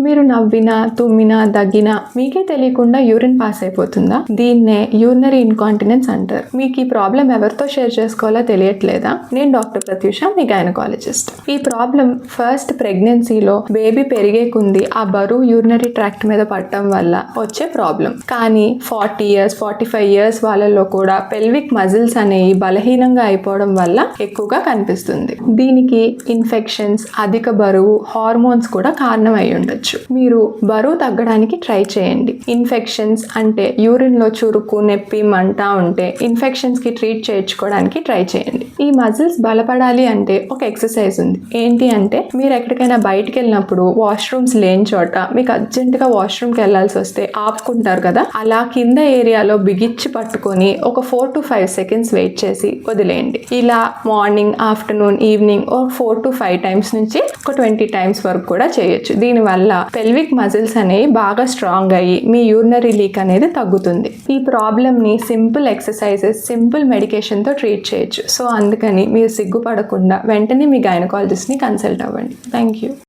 మీరు నవ్వినా తుమ్మినా దగ్గినా మీకే తెలియకుండా యూరిన్ పాస్ అయిపోతుందా? దీన్నే యూరినరీ ఇన్కాంటినెన్స్ అంటారు. మీకు ఈ ప్రాబ్లం ఎవరితో షేర్ చేసుకోవాలో తెలియట్లేదా? నేను డాక్టర్ ప్రత్యూష మీ గైనకాలజిస్ట్. ఈ ప్రాబ్లం ఫస్ట్ ప్రెగ్నెన్సీలో బేబీ పెరిగేకుంది ఆ బరువు యూరినరీ ట్రాక్ట్ మీద పడటం వల్ల వచ్చే ప్రాబ్లం. కానీ forty years forty five years వాళ్ళలో కూడా పెల్విక్ మజిల్స్ అనేవి బలహీనంగా అయిపోవడం వల్ల ఎక్కువగా కనిపిస్తుంది. దీనికి ఇన్ఫెక్షన్స్ అధిక బరువు హార్మోన్స్ కూడా కారణం ఉండదు చేయొచ్చు మీరు బరువు తగ్గడానికి ట్రై చేయండి. ఇన్ఫెక్షన్స్ అంటే యూరిన్లో చురుకు నొప్పి మంట ఉంటే ఇన్ఫెక్షన్స్కి ట్రీట్ చేయించుకోవడానికి ట్రై చేయండి. ఈ మజిల్స్ బలపడాలి అంటే ఒక ఎక్సర్సైజ్ ఉంది. ఏంటి అంటే మీరు ఎక్కడికైనా బయటికి వెళ్ళినప్పుడు వాష్రూమ్స్ లేని చోట మీకు అర్జెంటుగా వాష్రూమ్కి వెళ్ళాల్సి వస్తే ఆపుకుంటారు కదా? అలా కింద ఏరియాలో బిగిచ్చి పట్టుకొని ఒక four to five seconds wait చేసి వదిలేయండి. ఇలా మార్నింగ్ ఆఫ్టర్నూన్ ఈవినింగ్ ఒక ఫోర్ టు ఫైవ్ టైమ్స్ నుంచి ఒక ట్వంటీ టైమ్స్ వరకు కూడా చేయొచ్చు. దీనివల్ల పెల్విక్ మజిల్స్ అనేవి బాగా స్ట్రాంగ్ అయ్యి మీ యూరినరీ లీక్ అనేది తగ్గుతుంది. ఈ ప్రాబ్లమ్ని సింపుల్ ఎక్సర్సైజెస్ సింపుల్ మెడికేషన్తో ట్రీట్ చేయొచ్చు. సో అందుకని మీరు సిగ్గుపడకుండా వెంటనే మీ గైనకాలజిస్ట్ని కన్సల్ట్ అవ్వండి. Thank you